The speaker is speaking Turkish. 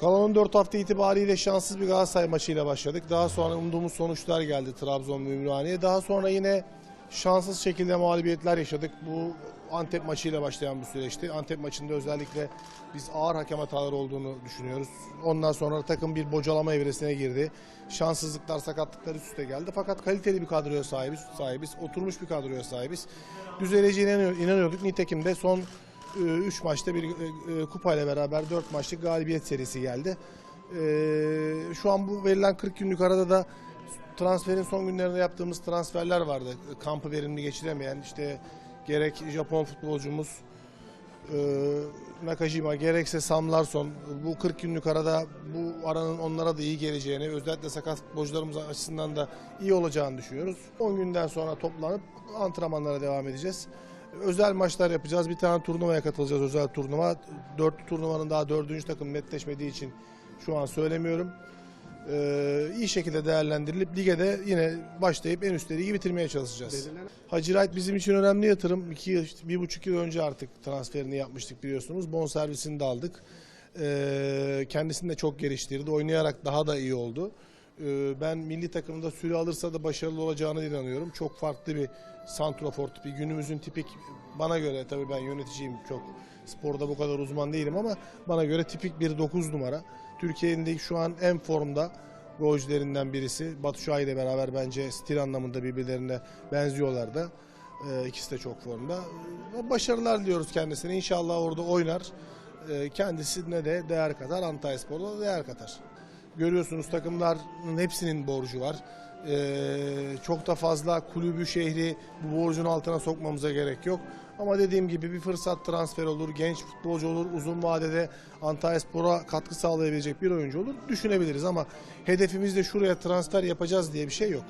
Kalan 14 hafta itibariyle şanssız bir Galatasaray maçıyla başladık. Daha sonra umduğumuz sonuçlar geldi Trabzon ve Ümraniye. Daha sonra yine şanssız şekilde mağlubiyetler yaşadık. Bu Antep maçıyla başlayan bir süreçti. Antep maçında özellikle biz ağır hakem hataları olduğunu düşünüyoruz. Ondan sonra takım bir bocalama evresine girdi. Şanssızlıklar, sakatlıklar üst üste geldi. Fakat kaliteli bir kadroya sahibiz. sahibiz. Oturmuş bir kadroya sahibiz. Düzeleceğine inanıyor- inanıyorduk. Nitekim de son 3 maçta bir e, e, kupayla beraber 4 maçlık galibiyet serisi geldi. E, Şu an bu verilen 40 günlük arada da transferin son günlerinde yaptığımız transferler vardı. Kampı verimli geçiremeyen işte gerek Japon futbolcumuz Nakajima gerekse Sam Larsson bu 40 günlük arada bu aranın onlara da iyi geleceğini özellikle sakat futbolcularımız açısından da iyi olacağını düşünüyoruz. 10 günden sonra toplanıp antrenmanlara devam edeceğiz. Özel maçlar yapacağız. Bir tane turnuvaya katılacağız özel turnuva. Dörtlü turnuvanın daha dördüncü takım netleşmediği için şu an söylemiyorum. Ee, iyi şekilde değerlendirilip lige de yine başlayıp en üst ligi bitirmeye çalışacağız. Hacı Wright bizim için önemli yatırım. İki, bir buçuk yıl önce artık transferini yapmıştık biliyorsunuz. Bon servisini de aldık. Ee, kendisini de çok geliştirdi. Oynayarak daha da iyi oldu. Ee, ben milli takımda süre alırsa da başarılı olacağını inanıyorum. Çok farklı bir santrafor tipi. Günümüzün tipik bana göre tabii ben yöneticiyim çok sporda bu kadar uzman değilim ama bana göre tipik bir 9 numara. Türkiye'nin de şu an en formda golcülerinden birisi. Batu Şahin ile beraber bence stil anlamında birbirlerine benziyorlar da. Ee, ikisi de çok formda. Ee, Başarılar diliyoruz kendisine. İnşallah orada oynar. Ee, kendisine de değer katar. Antalyaspor'da da değer katar. Görüyorsunuz takımların hepsinin borcu var. Ee, çok da fazla kulübü şehri bu borcun altına sokmamıza gerek yok. Ama dediğim gibi bir fırsat transfer olur, genç futbolcu olur, uzun vadede Antalyaspor'a katkı sağlayabilecek bir oyuncu olur düşünebiliriz ama hedefimizde şuraya transfer yapacağız diye bir şey yok.